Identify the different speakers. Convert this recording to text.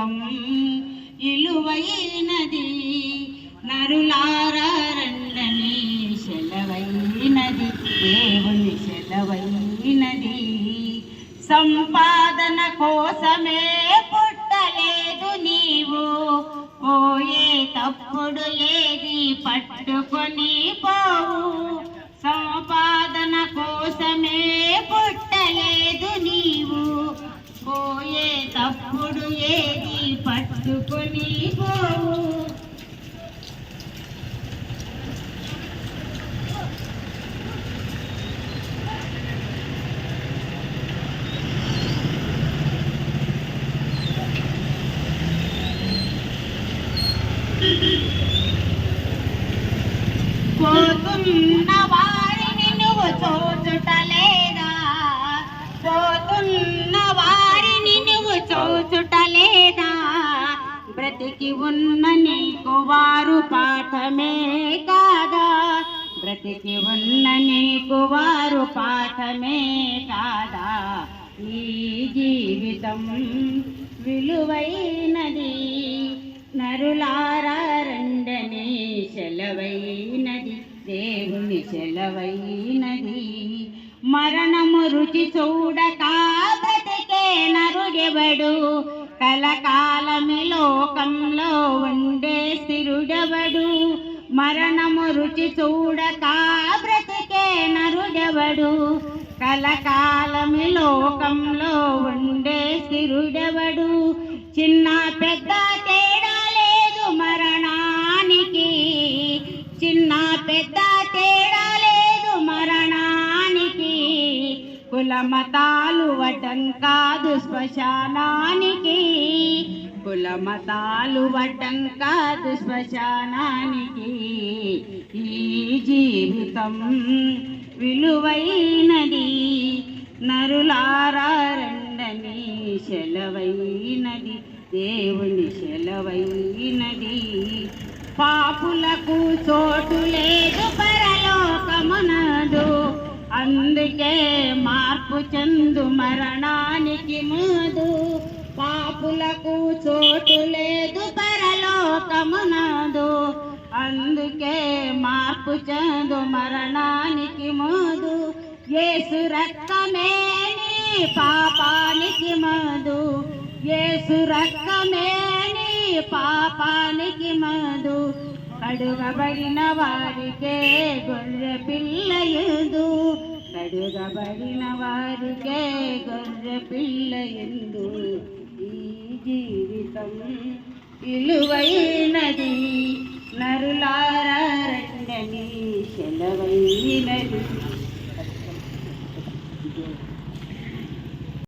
Speaker 1: జీవితం ఇలువైనది నరులారండని సెలవైనది దేవుని సెలవైనది. సంపాదన కోసమే పుట్టలేదు నీవు పోయే తప్పుడు ఏది పట్టుకొని పోవు. సంపాదన కోసమే పుట్టలేదు నీవు పోయే తప్పుడు పట్టుకొని పోవు బ్రతికి ఉన్న నీకు వారు పాఠమే కాదా? బ్రతికి ఉన్న నీకు వారు పాఠమే కాదా? ఈ జీవితం విలువైనది నరులారా రెండనే సెలవైనది దేవుని సెలవైనది. మరణము రుచి చూడక బ్రతికే నరుడెవడు? కలకాలమి లోకంలో ఉండే సిరుడెవడు మరణము రుచి చూడక బ్రతికే నరుడెవడు? కలకాలమి లోకంలో ఉండే సిరుడెవడు చిన్న పెద్ద కుల మతాలు వడ్డం కాదు శ్మశానానికి. కుల మతాలు వడ్డం కాదు శ్మశానానికి. ఈ జీవితం విలువైనది నరులారండని శలవైనది సెలవైనది దేవుని సెలవైనది పాపులకు చోటు లేదు పరలోకమునదు అందుకే చందు మరణానికి ముందు పాపులకు చోటు లేదు పరలోకమునదు అందుకే మార్పు చందు మరణానికి ముందు ఏసు రక్తమే నీ పాపానికి మదు. ఏసు రక్తమే నీ పాపానికి మదు. కడుగబడిన వారికే గొర్రె పిల్లయుదు కడుగబడిన వారికే గొర్రె పిల్ల ఎందు ఈ జీవితం ఇలువైనది.